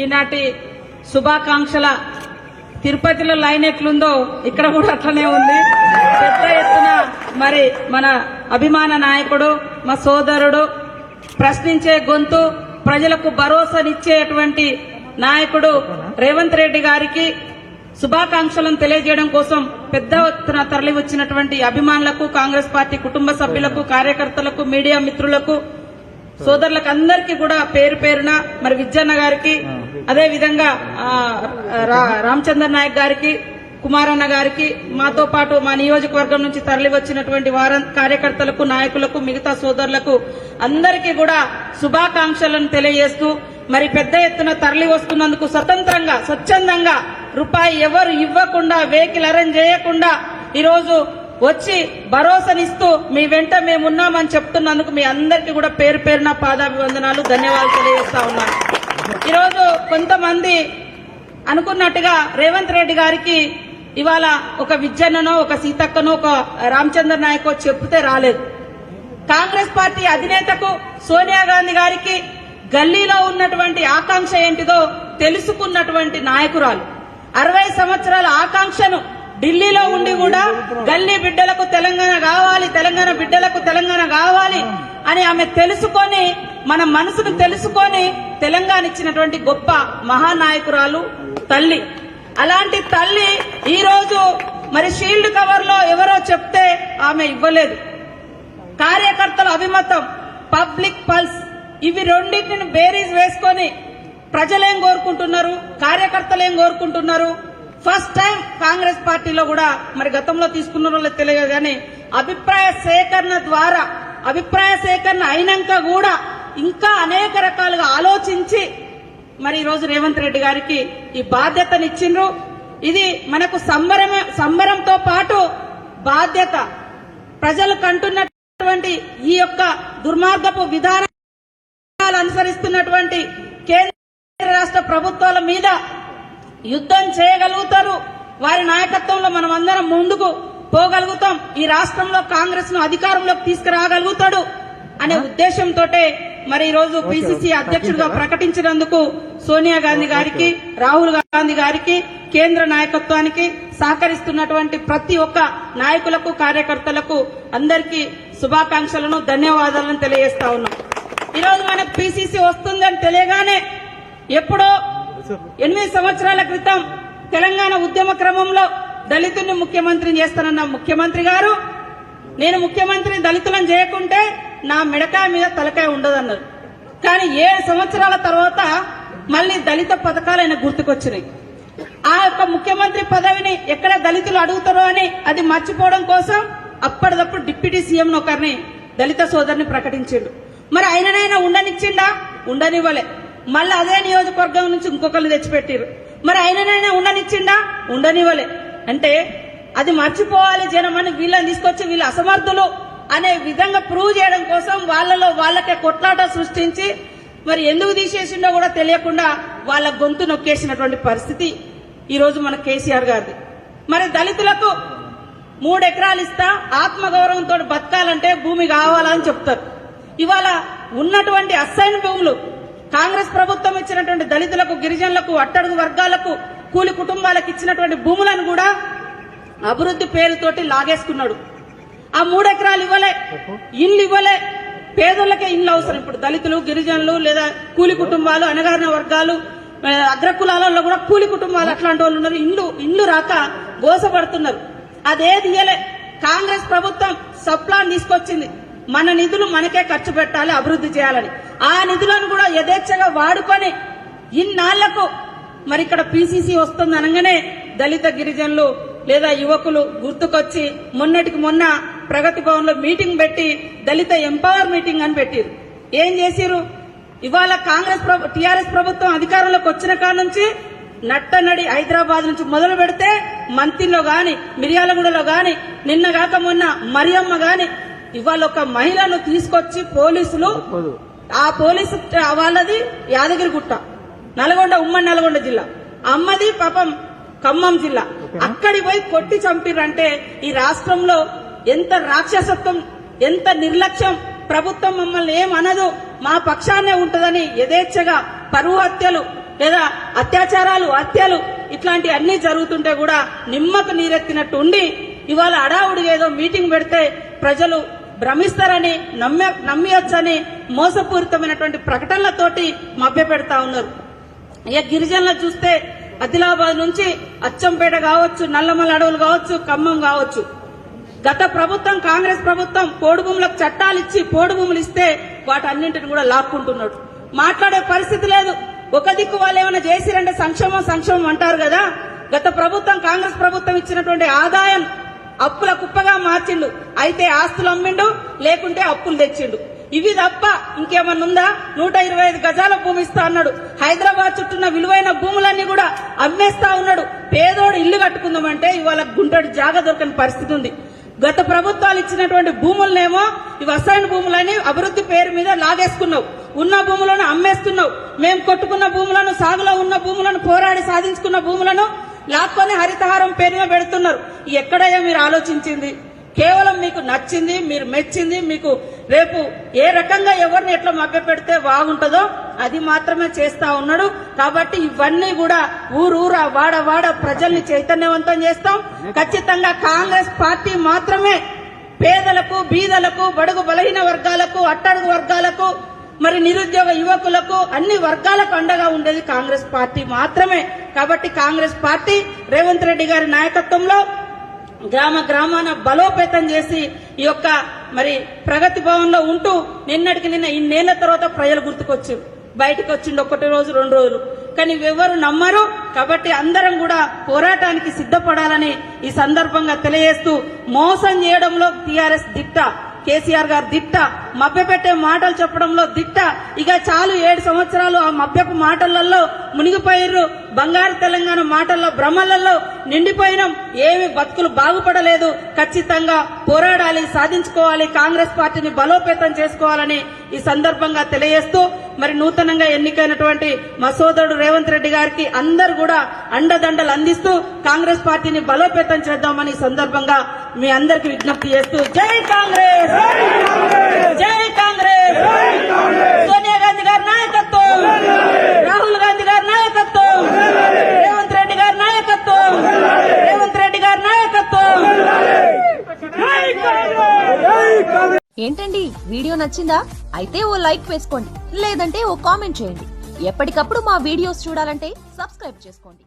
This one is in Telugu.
ఈనాటి శుభాకాంక్షల తిరుపతిలో లైన్ ఎట్లుందో ఇక్కడ కూడా అట్లనే ఉంది. పెద్ద ఎత్తున మరి మన అభిమాన నాయకుడు మా సోదరుడు ప్రశ్నించే గొంతు ప్రజలకు భరోసానిచ్చేటువంటి నాయకుడు రేవంత్ రెడ్డి గారికి శుభాకాంక్షలను తెలియజేయడం కోసం పెద్ద ఎత్తున తరలి వచ్చినటువంటి అభిమానులకు కాంగ్రెస్ పార్టీ కుటుంబ సభ్యులకు కార్యకర్తలకు మీడియా మిత్రులకు సోదరులకు అందరికీ కూడా పేరు పేరున మరి విజ్జన్న గారికి అదేవిధంగా రా- రామచంద్ర నాయక్ గారికి కుమారన్న గారికి మాతో పాటు మా నియోజకవర్గం నుంచి తరలి వచ్చినటువంటి వార కార్యకర్తలకు నాయకులకు మిగతా సోదరులకు అందరికీ కూడా శుభాకాంక్షలను తెలియజేస్తూ మరి పెద్ద ఎత్తున తరలి వస్తున్నందుకు స్వతంత్రంగా స్వచ్ఛందంగా రూపాయి ఎవరు ఇవ్వకుండా వెహికల్ అరేంజ్ చేయకుండా ఈరోజు వచ్చి భరోసానిస్తూ మీ వెంట మేమున్నామని చెప్తున్నందుకు మీ అందరికీ కూడా పేరు పేరున పాదాభివందనాలు ధన్యవాదాలు తెలియజేస్తా ఉన్నాను ఈరోజు కొంతమంది అనుకున్నట్టుగా రేవంత్ రెడ్డి గారికి ఇవాళ ఒక విజ్జన్ననో ఒక సీతక్కనో ఒక రామచంద్ర నాయకో చెప్తే రాలేదు. కాంగ్రెస్ పార్టీ అధినేతకు సోనియా గాంధీ గారికి గల్లీలో ఉన్నటువంటి ఆకాంక్ష ఏంటిదో తెలుసుకున్నటువంటి నాయకురాలు. అరవై సంవత్సరాల ఆకాంక్షను ఢిల్లీలో ఉండి కూడా గల్లీ బిడ్డలకు తెలంగాణ కావాలి తెలంగాణ బిడ్డలకు తెలంగాణ కావాలి అని ఆమె తెలుసుకొని మన మనసును తెలుసుకొని తెలంగాణ ఇచ్చినటువంటి గొప్ప మహానాయకురాలు తల్లి. అలాంటి తల్లి ఈ రోజు మరి షీల్డ్ కవర్లో ఎవరో చెప్తే ఆమె ఇవ్వలేదు. కార్యకర్తల అభిమతం పబ్లిక్ పల్స్ ఇవి రెండింటిని బేరీస్ వేసుకొని ప్రజలేం కోరుకుంటున్నారు? కార్యకర్తలేం కోరుకుంటున్నారు? ఫస్ట్ టైం కాంగ్రెస్ పార్టీలో కూడా మరి గతంలో తీసుకున్నారో తెలియదు కానీ అభిప్రాయ సేకరణ ద్వారా అభిప్రాయ సేకరణ అయినాక కూడా ఇంకా అనేక రకాలుగా ఆలోచించి మరి ఈరోజు రేవంత్ రెడ్డి గారికి ఈ బాధ్యతనిచ్చిండ్రు. ఇది మనకు సంబరమే సంబరంతో పాటు బాధ్యత. ప్రజలు కంటున్నటువంటి ఈ యొక్క దుర్మార్గపు విధానాలు అనుసరిస్తున్నటువంటి కేంద్ర రాష్ట్ర ప్రభుత్వాల మీద యుద్ధం చేయగలుగుతారు. వారి నాయకత్వంలో మనం అందరం ముందుకు పోగలుగుతాం. ఈ రాష్ట్రంలో కాంగ్రెస్ను అధికారంలోకి తీసుకురాగలుగుతాడు అనే ఉద్దేశంతో మరి ఈ రోజు పిసిసి అధ్యక్షుడిగా ప్రకటించినందుకు సోనియా గాంధీ గారికి రాహుల్ గాంధీ గారికి కేంద్ర నాయకత్వానికి సహకరిస్తున్నటువంటి ప్రతి ఒక్క నాయకులకు కార్యకర్తలకు అందరికీ శుభాకాంక్షలను ధన్యవాదాలను తెలియజేస్తా ఉన్నాం. ఈ రోజు మనకు పిసిసి వస్తుందని తెలియగానే ఎప్పుడో ఎనిమిది సంవత్సరాల క్రితం తెలంగాణ ఉద్యమ క్రమంలో దళితుడిని ముఖ్యమంత్రిని చేస్తానన్న ముఖ్యమంత్రి గారు నేను ముఖ్యమంత్రిని దళితులను చేయకుంటే నా మిడకాయ మీద తలకాయ ఉండదన్నారు. కానీ ఏడు సంవత్సరాల తర్వాత మళ్ళీ దళిత పథకాలు ఆయన గుర్తుకొచ్చినాయి. ఆ యొక్క ముఖ్యమంత్రి పదవిని ఎక్కడ దళితులు అడుగుతారో అని అది మర్చిపోవడం కోసం అప్పటిదప్పుడు డిప్యూటీ సీఎం ఒకరిని దళిత సోదరిని ప్రకటించిండు. మరి ఆయననైనా ఉండనిచ్చిండా? ఉండనివ్వలే. మళ్ళీ అదే నియోజకవర్గం నుంచి ఇంకొకరిని తెచ్చిపెట్టిరు మరి ఆయననైనా ఉండనిచ్చిండా? ఉండనివ్వలే. అంటే అది మర్చిపోవాలి జనం అని వీళ్ళని తీసుకొచ్చి వీళ్ళు అసమర్థులు అనే విధంగా ప్రూవ్ చేయడం కోసం వాళ్ళలో వాళ్ళకే కొట్లాట సృష్టించి మరి ఎందుకు తీసేసిండో కూడా తెలియకుండా వాళ్ళ గొంతు నొక్కేసినటువంటి పరిస్థితి ఈరోజు మన కేసీఆర్ గారిది. మరి దళితులకు మూడు ఎకరాలు ఇస్తా ఆత్మగౌరవంతో బతకాలంటే భూమి కావాలని చెప్తారు. ఇవాళ ఉన్నటువంటి అసైన్ భూములు కాంగ్రెస్ ప్రభుత్వం ఇచ్చినటువంటి దళితులకు గిరిజనులకు అట్టడుగు వర్గాలకు కూలి కుటుంబాలకు ఇచ్చినటువంటి భూములను కూడా అభివృద్ధి పేరుతోటి లాగేసుకున్నాడు. ఆ మూడెకరాలు ఇవ్వలే ఇల్లు ఇవ్వలే. పేదోళ్ళకే ఇల్లు అవసరం. ఇప్పుడు దళితులు గిరిజనులు లేదా కూలి కుటుంబాలు అనగారిన వర్గాలు అగ్రకులాలలో కూడా కూలి కుటుంబాలు అట్లాంటి వాళ్ళు ఉన్నారు. ఇల్లు ఇల్లు రాక గోసపడుతున్నారు. అదేది ఇయ్యలే. కాంగ్రెస్ ప్రభుత్వం సప్లాన్ తీసుకొచ్చింది. మన నిధులు మనకే ఖర్చు పెట్టాలి అభివృద్ధి చేయాలని. ఆ నిధులను కూడా యథేచ్ఛగా వాడుకొని ఇన్నాళ్ళకు మరి ఇక్కడ పిసిసి వస్తుంది అనగానే దళిత గిరిజనులు లేదా యువకులు గుర్తుకొచ్చి మొన్నటికి మొన్న ప్రగతి భవన్లో మీటింగ్ పెట్టి దళిత ఎంపవర్ మీటింగ్ అని పెట్టిరు ఏం చేసిరు ఇవాళ కాంగ్రెస్ టిఆర్ఎస్ ప్రభుత్వం అధికారంలోకి వచ్చిన కాడ నుంచి నట్టనడి హైదరాబాద్ నుంచి మొదలు పెడితే మంతిలో గాని మిర్యాలగూడలో గాని నిన్న కాక మొన్న మరియమ్మ గాని ఇవాళ ఒక మహిళను తీసుకొచ్చి పోలీసులు ఆ పోలీసు వాళ్ళది యాదగిరిగుట్ట నల్గొండ ఉమ్మడి నల్గొండ జిల్లా. అమ్మది పాపం ఖమ్మం జిల్లా. అక్కడి పోయి కొట్టి చంపిరంటే ఈ రాష్ట్రంలో ఎంత రాక్షసత్వం ఎంత నిర్లక్ష్యం ప్రభుత్వం మమ్మల్ని ఏమనదు మా పక్షాన్నే ఉంటదని యథేచ్ఛగా పరువు హత్యలు లేదా అత్యాచారాలు హత్యలు ఇట్లాంటి అన్ని జరుగుతుంటే కూడా నిమ్మకు నీరెత్తినట్టు ఉండి ఇవాళ అడావుడిగా ఏదో మీటింగ్ పెడితే ప్రజలు భ్రమిస్తారని నమ్మ నమ్మియొచ్చని మోసపూరితమైనటువంటి ప్రకటనలతోటి మభ్యపెడతా ఉన్నారు. ఇక గిరిజనులు చూస్తే ఆదిలాబాద్ నుంచి అచ్చంపేట కావచ్చు నల్లమల అడవులు కావచ్చు ఖమ్మం కావచ్చు. గత ప్రభుత్వం కాంగ్రెస్ ప్రభుత్వం పోడు భూములకు చట్టాలు ఇచ్చి పోడు భూములు ఇస్తే వాటన్నింటిని కూడా లాక్కుంటున్నాడు. మాట్లాడే పరిస్థితి లేదు. ఒక దిక్కు వాళ్ళు ఏమైనా చేసిరంటే సంక్షేమం సంక్షేమం అంటారు కదా. గత ప్రభుత్వం కాంగ్రెస్ ప్రభుత్వం ఇచ్చినటువంటి ఆదాయం అప్పుల కుప్పగా మార్చిండు. అయితే ఆస్తులు అమ్మిండు లేకుంటే అప్పులు తెచ్చిండు. ఇవి తప్ప ఇంకేమన్నా ఉందా? నూట ఇరవై ఐదు గజాల భూమి ఇస్తా అన్నాడు. హైదరాబాద్ చుట్టూన్న విలువైన భూములన్నీ కూడా అమ్మేస్తా ఉన్నాడు. పేదోడు ఇల్లు కట్టుకుందామంటే ఇవాళ గుంటడి జాగ దొరకని పరిస్థితి ఉంది. గత ప్రభుత్వాలు ఇచ్చినటువంటి భూములనేమో ఇవి అసైన్ భూములని అభివృద్ధి పేరు మీద లాగేసుకున్నావు. ఉన్న భూములను అమ్మేస్తున్నావు. మేము కొట్టుకున్న భూములను సాగులో ఉన్న భూములను పోరాడి సాధించుకున్న భూములను లాక్కొని హరితహారం పేరుగా పెడుతున్నారు. ఎక్కడయ్యా మీరు ఆలోచించింది? కేవలం మీకు నచ్చింది మీరు మెచ్చింది మీకు రేపు ఏ రకంగా ఎవరిని ఎట్లా మభ్య పెడితే బాగుంటుందో అది మాత్రమే చేస్తా ఉన్నాడు. కాబట్టి ఇవన్నీ కూడా ఊరూరా వాడ వాడ ప్రజల్ని చైతన్యవంతం చేస్తాం. ఖచ్చితంగా కాంగ్రెస్ పార్టీ మాత్రమే పేదలకు బీదలకు బడుగు బలహీన వర్గాలకు అట్టడుగు వర్గాలకు మరి నిరుద్యోగ యువకులకు అన్ని వర్గాలకు అండగా ఉండేది కాంగ్రెస్ పార్టీ మాత్రమే. కాబట్టి కాంగ్రెస్ పార్టీ రేవంత్ రెడ్డి గారి నాయకత్వంలో గ్రామ గ్రామాన బలోపేతం చేసి ఈ యొక్క మరి ప్రగతి భవన్లో ఉంటూ నిన్నటికి నిన్న ఇన్నేళ్ళ తర్వాత ప్రజలు గుర్తుకొచ్చారు. బయటకు వచ్చిండు ఒకటి రోజు రెండు రోజులు. కానీ ఎవరు నమ్మరు. కాబట్టి అందరం కూడా పోరాటానికి సిద్ధపడాలని ఈ సందర్భంగా తెలియజేస్తూ మోసం చేయడంలో టీఆర్ఎస్ దిట్ట కేసీఆర్ గారు దిట్ట మభ్యపెట్టే మాటలు చెప్పడంలో దిట్ట. ఇక చాలు ఏడు సంవత్సరాలు ఆ మభ్యపు మాటలలో మునిగిపోయిర్రు. బంగారు తెలంగాణ మాటల్లో భ్రమలలో నిండిపోయినాం. ఏమి బతుకులు బాగుపడలేదు. ఖచ్చితంగా పోరాడాలి సాధించుకోవాలి కాంగ్రెస్ పార్టీని బలోపేతం చేసుకోవాలని ఈ సందర్భంగా తెలియజేస్తూ మరి నూతనంగా ఎన్నికైనటువంటి మా సోదరుడు రేవంత్ రెడ్డి గారికి అందరు కూడా అండదండలు అందిస్తూ కాంగ్రెస్ పార్టీని బలోపేతం చేద్దామని ఈ సందర్భంగా మీ అందరికి విజ్ఞప్తి చేస్తూ జై కాంగ్రెస్! జై కాంగ్రెస్! సోనియా గాంధీ గారి నాయకత్వం! రాహుల్ గాంధీ గారి నాయకత్వం! రేవంత్ రెడ్డి గారి నాయకత్వం! రేవంత్ రెడ్డి గారి నాయకత్వం! ఏంటండి వీడియో నచ్చిందా? అయితే ఓ లైక్ వేసుకోండి లేదంటే ఓ కామెంట్ చేయండి. ఎప్పటికప్పుడు మా వీడియోస్ చూడాలంటే సబ్స్క్రైబ్ చేసుకోండి.